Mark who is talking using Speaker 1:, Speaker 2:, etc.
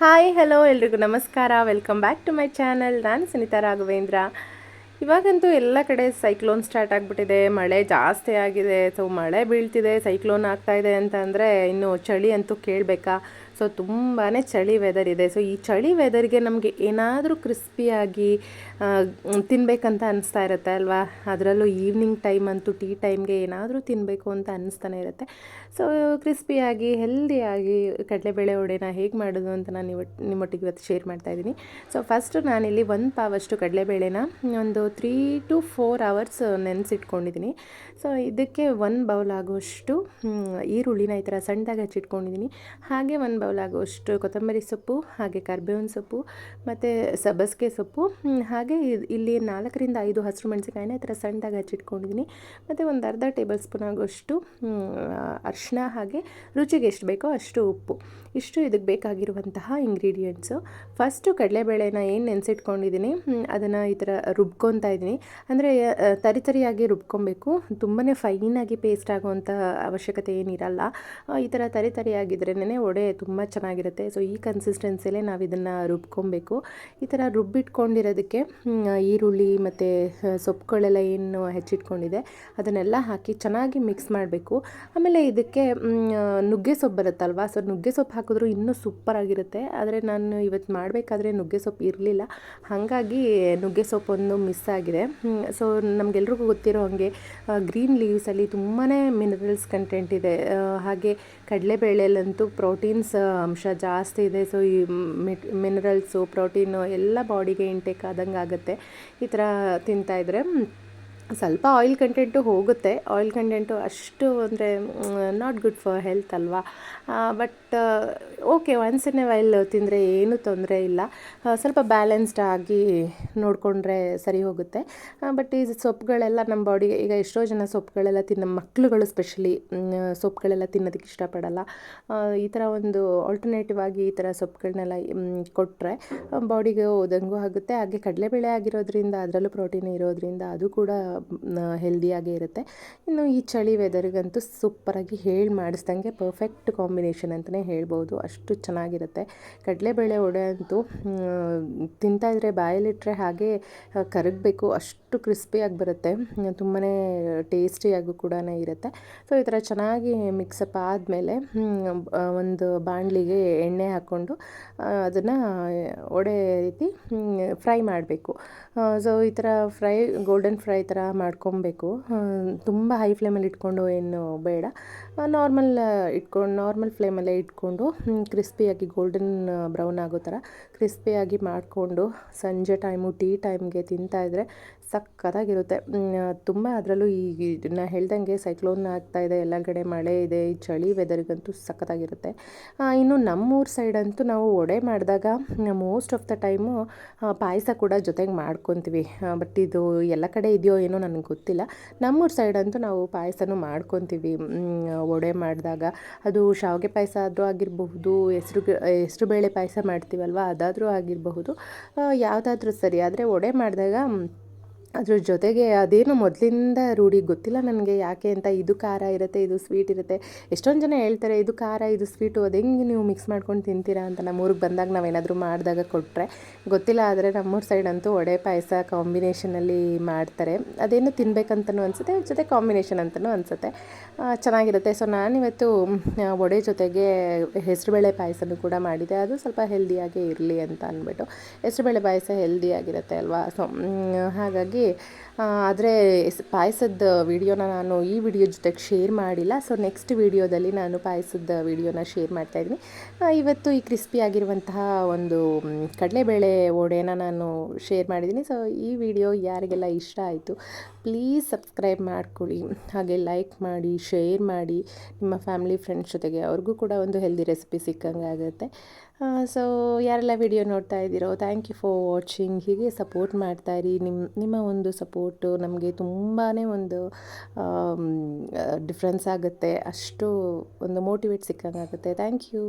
Speaker 1: Hi hello ಎಲ್ರಿಗೂ ನಮಸ್ಕಾರ. Welcome back to my channel ನಾನು ಸುನಿತಾ ರಾಘವೇಂದ್ರ. ಇವಾಗಂತೂ ಎಲ್ಲ ಕಡೆ ಸೈಕ್ಲೋನ್ ಸ್ಟಾರ್ಟ್ ಆಗಿಬಿಟ್ಟಿದೆ. ಮಳೆ ಜಾಸ್ತಿ ಆಗಿದೆ. ಸೊ ಮಳೆ ಬೀಳ್ತಿದೆ ಸೈಕ್ಲೋನ್ ಆಗ್ತಾ ಇದೆ ಅಂತ ಅಂದರೆ ಇನ್ನು ಚಳಿ ಅಂತೂ ಕೇಳಬೇಕಾ? ಸೊ ತುಂಬಾ ಚಳಿ ವೆದರ್ ಇದೆ. ಸೊ ಈ ಚಳಿ ವೆದರ್ಗೆ ನಮಗೆ ಏನಾದರೂ ಕ್ರಿಸ್ಪಿಯಾಗಿ ತಿನ್ನಬೇಕಂತ ಅನಿಸ್ತಾ ಇರುತ್ತೆ ಅಲ್ವಾ? ಅದರಲ್ಲೂ ಈವ್ನಿಂಗ್ ಟೈಮ್ ಅಂತೂ ಟೀ ಟೈಮ್ಗೆ ಏನಾದರೂ ತಿನ್ನಬೇಕು ಅಂತ ಅನ್ನಿಸ್ತಾನೆ ಇರುತ್ತೆ. ಸೊ ಕ್ರಿಸ್ಪಿಯಾಗಿ ಹೆಲ್ದಿಯಾಗಿ ಕಡಲೆಬೇಳೆ ಒಡೆನ ಹೇಗೆ ಮಾಡೋದು ಅಂತ ನಾನು ಇವತ್ತು ನಿಮ್ಮೊಟ್ಟಿಗೆ ಇವತ್ತು ಶೇರ್ ಮಾಡ್ತಾ ಇದ್ದೀನಿ. ಸೊ ಫಸ್ಟು ನಾನಿಲ್ಲಿ ಒಂದು ಪಾವಷ್ಟು ಕಡಲೆಬೇಳೆನ ಒಂದು ತ್ರೀ ಟು ಫೋರ್ ಅವರ್ಸ್ ನೆನೆಸಿಟ್ಕೊಂಡಿದ್ದೀನಿ ಸೊ ಇದಕ್ಕೆ ಒಂದು ಬೌಲ್ ಆಗುವಷ್ಟು ಈರುಳ್ಳಿನ ಈ ಥರ ಸಣ್ಣದಾಗಿ ಹಚ್ಚಿಟ್ಕೊಂಡಿದ್ದೀನಿ ಹಾಗೆ ಒಂದು ಬೌಲ್ ಆಗುವಷ್ಟು ಕೊತ್ತಂಬರಿ ಸೊಪ್ಪು, ಹಾಗೆ ಕರ್ಬೇವಿನ ಸೊಪ್ಪು, ಮತ್ತು ಸಬ್ಬಸಿಗೆ ಸೊಪ್ಪು ಹಾಗೆ ಇಲ್ಲಿ ನಾಲ್ಕರಿಂದ ಐದು ಹಸಿರು ಮೆಣಸಿಕಾಯಿನ ಈ ಥರ ಸಣ್ಣದಾಗಿ ಹಚ್ಚಿಟ್ಕೊಂಡಿದ್ದೀನಿ. ಮತ್ತು ಒಂದು ಅರ್ಧ ಟೇಬಲ್ ಸ್ಪೂನ್ ಆಗುವಷ್ಟು ಅರಿಶಿನ ಹಾಗೆ ರುಚಿಗೆ ಎಷ್ಟು ಬೇಕೋ ಅಷ್ಟು ಉಪ್ಪು. ಇಷ್ಟು ಇದಕ್ಕೆ ಬೇಕಾಗಿರುವಂತಹ ಇಂಗ್ರೀಡಿಯೆಂಟ್ಸು ಫಸ್ಟು ಕಡಲೆಬೇಳೆನ ಏನು ನೆನೆಸಿಟ್ಕೊಂಡಿದ್ದೀನಿ ಅದನ್ನು ಈ ಥರ ರುಬ್ಕೊತಾ ಇದ್ದೀನಿ. ಅಂದರೆ ತರಿ ತರಿಯಾಗಿ ರುಬ್ಕೊಬೇಕು. ತುಂಬಾ ಫೈನಾಗಿ ಪೇಸ್ಟ್ ಆಗುವಂಥ ಅವಶ್ಯಕತೆ ಏನಿರಲ್ಲ. ಈ ಥರ ತರಿ ತರಿಯಾಗಿದ್ರೇ ಒಡೆ ತುಂಬ ಚೆನ್ನಾಗಿರುತ್ತೆ. ಸೊ ಈ ಕನ್ಸಿಸ್ಟೆನ್ಸಿಯಲ್ಲೇ ನಾವು ಇದನ್ನು ರುಬ್ಕೊಬೇಕು. ಈ ಥರ ರುಬ್ಬಿಟ್ಕೊಂಡಿರೋದಕ್ಕೆ ಈರುಳ್ಳಿ ಮತ್ತು ಸೊಪ್ಪುಗಳೆಲ್ಲ ಏನು ಹೆಚ್ಚಿಟ್ಕೊಂಡಿದೆ, ಅದನ್ನೆಲ್ಲ ಹಾಕಿ ಚೆನ್ನಾಗಿ ಮಿಕ್ಸ್ ಮಾಡಬೇಕು. ಆಮೇಲೆ ಇದಕ್ಕೆ ನುಗ್ಗೆ ಸೊಪ್ಪು ಬರುತ್ತಲ್ವ? ಸೊ ನುಗ್ಗೆ ಸೊಪ್ಪು ಹಾಕಿದ್ರು ಇನ್ನೂ ಸೂಪರಾಗಿರುತ್ತೆ. ಆದರೆ ನಾನು ಇವತ್ತು ಮಾಡಬೇಕಾದ್ರೆ ನುಗ್ಗೆ ಸೊಪ್ಪು ಇರಲಿಲ್ಲ. ಹಾಗಾಗಿ ನುಗ್ಗೆ ಸೊಪ್ಪೊಂದು ಮಿಸ್ ಆಗಿದೆ. ಸೊ ನಮಗೆಲ್ರಿಗೂ ಗೊತ್ತಿರೋ ಹಾಗೆ ಗ್ರೀನ್ ಲೀವ್ಸಲ್ಲಿ ತುಂಬಾ ಮಿನರಲ್ಸ್ ಕಂಟೆಂಟ್ ಇದೆ. ಹಾಗೆ ಕಡಲೆಬೇಳೆಯಲ್ಲಂತೂ ಪ್ರೋಟೀನ್ಸ್ ಅಂಶ ಜಾಸ್ತಿ ಇದೆ. ಸೊ ಈ ಮಿನರಲ್ಸು ಪ್ರೋಟೀನು ಎಲ್ಲ ಬಾಡಿಗೆ ಇಂಟೇಕ್ ಆದಂಗೆ ಆಗುತ್ತೆ ಈ ಥರ ತಿಂತಾಯಿದ್ರೆ ಸ್ವಲ್ಪ ಆಯಿಲ್ ಕಂಟೆಂಟು ಹೋಗುತ್ತೆ. ಆಯಿಲ್ ಕಂಟೆಂಟು ಅಷ್ಟು ಅಂದರೆ ನಾಟ್ ಗುಡ್ ಫಾರ್ ಹೆಲ್ತ್ ಅಲ್ವಾ? But okay once in a while ತಿಂದರೆ ಏನೂ ತೊಂದರೆ ಇಲ್ಲ. ಸ್ವಲ್ಪ ಬ್ಯಾಲೆನ್ಸ್ಡ್ ಆಗಿ ನೋಡಿಕೊಂಡ್ರೆ ಸರಿ ಹೋಗುತ್ತೆ. ಬಟ್ ಈ ಸೊಪ್ಪುಗಳೆಲ್ಲ ನಮ್ಮ ಬಾಡಿಗೆ ಈಗ ಎಷ್ಟೋ ಜನ ಸೊಪ್ಪುಗಳೆಲ್ಲ ತಿನ್ನ ಮಕ್ಕಳುಗಳು ಸ್ಪೆಷಲಿ ಸೊಪ್ಪುಗಳೆಲ್ಲ ತಿನ್ನೋದಕ್ಕೆ ಇಷ್ಟಪಡಲ್ಲ. ಈ ಥರ ಒಂದು ಆಲ್ಟರ್ನೇಟಿವ್ ಆಗಿ ಈ ಥರ ಸೊಪ್ಪುಗಳನ್ನೆಲ್ಲ ಕೊಟ್ಟರೆ ಬಾಡಿಗೆ ಓದಂಗೂ ಆಗುತ್ತೆ. ಹಾಗೆ ಕಡಲೆಬೇಳೆ ಆಗಿರೋದ್ರಿಂದ, ಅದರಲ್ಲೂ ಪ್ರೋಟೀನ್ ಇರೋದ್ರಿಂದ ಅದು ಕೂಡ ಹೆಲ್ದಿಯಾಗೇ ಇರುತ್ತೆ. ಇನ್ನು ಈ ಚಳಿ ವೆದರ್ಗಂತೂ ಸೂಪರಾಗಿ ಹೇಳಿ ಮಾಡಿಸ್ದಂಗೆ ಪರ್ಫೆಕ್ಟ್ ಕಾಂಬಿನೇಷನ್ ಅಂತಲೇ ಹೇಳ್ಬೋದು. ಅಷ್ಟು ಚೆನ್ನಾಗಿರುತ್ತೆ. ಕಡಲೆಬೇಳೆ ವಡೆ ಅಂತೂ ತಿಂತಾಯಿದ್ರೆ ಬಾಯಲ್ಲಿಟ್ಟರೆ ಹಾಗೆ ಕರಗಬೇಕು. ಅಷ್ಟು ಕ್ರಿಸ್ಪಿಯಾಗಿ ಬರುತ್ತೆ. ತುಂಬಾ ಟೇಸ್ಟಿಯಾಗೂ ಕೂಡ ಇರುತ್ತೆ. ಸೊ ಈ ಥರ ಚೆನ್ನಾಗಿ ಮಿಕ್ಸಪ್ ಆದಮೇಲೆ ಒಂದು ಬಾಣಲಿಗೆ ಎಣ್ಣೆ ಹಾಕ್ಕೊಂಡು ಅದನ್ನು ಒಡೆ ರೀತಿ ಫ್ರೈ ಮಾಡಬೇಕು. ಸೊ ಈ ಥರ ಫ್ರೈ ಗೋಲ್ಡನ್ ಫ್ರೈ ಥರ ಮಾಡ್ಕೊಬೇಕು. ತುಂಬ ಹೈ ಫ್ಲೇಮಲ್ಲಿ ಇಟ್ಕೊಂಡು ಏನು ಬೇಡ. ನಾರ್ಮಲ್ ಇಟ್ಕೊಂಡು ನಾರ್ಮಲ್ ಫ್ಲೇಮಲ್ಲೇ ಇಟ್ಕೊಂಡು ಕ್ರಿಸ್ಪಿಯಾಗಿ ಗೋಲ್ಡನ್ ಬ್ರೌನ್ ಆಗೋ ಥರ ಕ್ರಿಸ್ಪಿಯಾಗಿ ಮಾಡಿಕೊಂಡು, ಸಂಜೆ ಟೈಮು ಟೀ ಟೈಮ್ಗೆ ತಿಂತಾಯಿದ್ರೆ ಸಕ್ಕತ್ತಾಗಿರುತ್ತೆ. ತುಂಬ ಅದರಲ್ಲೂ ಈ ನಾನು ಹೇಳ್ದಂಗೆ ಸೈಕ್ಲೋನ್ ಆಗ್ತಾ ಇದೆ ಎಲ್ಲ ಕಡೆ ಮಳೆ ಇದೆ, ಈ ಚಳಿ ವೆದರ್ಗಂತೂ ಸಖತ್ತಾಗಿರುತ್ತೆ ಇನ್ನು ನಮ್ಮೂರ ಸೈಡಂತೂ ನಾವು ವಡೆ ಮಾಡಿದಾಗ most of the time payasa ಕೂಡ ಜೊತೆಗೆ ಮಾಡ್ಕೊತೀವಿ. ಬಟ್ ಇದು ಎಲ್ಲ ಕಡೆ ಇದೆಯೋ ಏನೋ ನನಗೆ ಗೊತ್ತಿಲ್ಲ. ನಮ್ಮೂರ ಸೈಡಂತೂ ನಾವು ಪಾಯಸನೂ ಮಾಡ್ಕೊತೀವಿ. ವಡೆ ಮಾಡಿದಾಗ. ಅದು ಶಾವಿಗೆ ಪಾಯಸ ಆದರೂ ಆಗಿರಬಹುದು, ಹೆಸ್ರು ಹೆಸ್ರು ಬೇಳೆ ಪಾಯಸ ಮಾಡ್ತೀವಲ್ವ, ಅದಾದರೂ ಆಗಿರಬಹುದು. ಯಾವುದಾದ್ರೂ ಸರಿ, ಆದರೆ ವಡೆ ಮಾಡಿದಾಗ ಅದ್ರ ಜೊತೆಗೆ ಅದೇನು ಮೊದಲಿಂದ ರೂಢಿ ಗೊತ್ತಿಲ್ಲ ನನಗೆ. ಯಾಕೆ ಅಂತ ಇದು ಖಾರ ಇರುತ್ತೆ, ಇದು ಸ್ವೀಟ್ ಇರುತ್ತೆ. ಎಷ್ಟೊಂದು ಜನ ಹೇಳ್ತಾರೆ, ಇದು ಖಾರ, ಇದು ಸ್ವೀಟು ಅದು ಹೆಂಗೆ ನೀವು ಮಿಕ್ಸ್ ಮಾಡ್ಕೊಂಡು ತಿಂತೀರಾ? ಅಂತ ನಮ್ಮ ಊರಿಗೆ ಬಂದಾಗ ನಾವೇನಾದರೂ ಮಾಡಿದಾಗ ಕೊಟ್ಟರೆ ಗೊತ್ತಿಲ್ಲ. ಆದರೆ ನಮ್ಮೂರ ಸೈಡ್ ಅಂತೂ ವಡೆ ಪಾಯಸ ಕಾಂಬಿನೇಷನಲ್ಲಿ ಮಾಡ್ತಾರೆ. ಅದೇನು ತಿನ್ಬೇಕಂತನೂ ಅನಿಸುತ್ತೆ ಜೊತೆ ಕಾಂಬಿನೇಷನ್ ಅಂತಲೂ ಅನಿಸುತ್ತೆ. ಚೆನ್ನಾಗಿರುತ್ತೆ. ಸೊ ನಾನಿವತ್ತು ವಡೆ ಜೊತೆಗೆ ಹೆಸರುಬೇಳೆ ಪಾಯಸನೂ ಕೂಡ ಮಾಡಿದೆ. ಅದು ಸ್ವಲ್ಪ ಹೆಲ್ದಿಯಾಗೇ ಇರಲಿ ಅಂತ ಅಂದ್ಬಿಟ್ಟು ಹೆಸರುಬೇಳೆ ಪಾಯಸ ಹೆಲ್ದಿಯಾಗಿರುತ್ತೆ ಅಲ್ವಾ? ಸೊ ಹಾಗಾಗಿ ಆದರೆ ಪಾಯಸದ ವಿಡಿಯೋನ ನಾನು ಈ ವಿಡಿಯೋ ಜೊತೆಗೆ ಶೇರ್ ಮಾಡಿಲ್ಲ. ಸೊ ನೆಕ್ಸ್ಟ್ ವಿಡಿಯೋದಲ್ಲಿ ನಾನು ಪಾಯಸದ ವಿಡಿಯೋನ ಶೇರ್ ಮಾಡ್ತಾಯಿದ್ದೀನಿ ಇವತ್ತು ಈ ಕ್ರಿಸ್ಪಿ ಆಗಿರುವಂತಹ ಒಂದು ಕಡಲೆಬೇಳೆ ವಡೆನ ನಾನು ಶೇರ್ ಮಾಡಿದ್ದೀನಿ. ಸೊ, ಈ ವಿಡಿಯೋ ಯಾರಿಗೆಲ್ಲ ಇಷ್ಟ ಆಯಿತು ಪ್ಲೀಸ್ ಸಬ್ಸ್ಕ್ರೈಬ್ ಮಾಡ್ಕೊಳ್ಳಿ. ಹಾಗೆ ಲೈಕ್ ಮಾಡಿ ಶೇರ್ ಮಾಡಿ. ನಿಮ್ಮ ಫ್ಯಾಮಿಲಿ ಫ್ರೆಂಡ್ಸ್ ಜೊತೆಗೆ ಅವ್ರಿಗೂ ಕೂಡ ಒಂದು ಹೆಲ್ದಿ ರೆಸಿಪಿ ಸಿಕ್ಕಂಗೆ ಆಗುತ್ತೆ ಸೊ ಯಾರೆಲ್ಲ ವಿಡಿಯೋ ನೋಡ್ತಾ ಇದ್ದೀರೋ ಥ್ಯಾಂಕ್ ಯು ಫಾರ್ ವಾಚಿಂಗ್ ಹೀಗೆ ಸಪೋರ್ಟ್ ಮಾಡ್ತಾಯಿರಿ ನಿಮ್ಮ ನಿಮ್ಮ ಒಂದು ಸಪೋರ್ಟು ನಮಗೆ ತುಂಬಾ ಒಂದು ಡಿಫ್ರೆನ್ಸ್ ಆಗುತ್ತೆ. ಅಷ್ಟು ಒಂದು ಮೋಟಿವೇಟ್ ಸಿಕ್ಕಂಗೆ ಆಗುತ್ತೆ ಥ್ಯಾಂಕ್ ಯು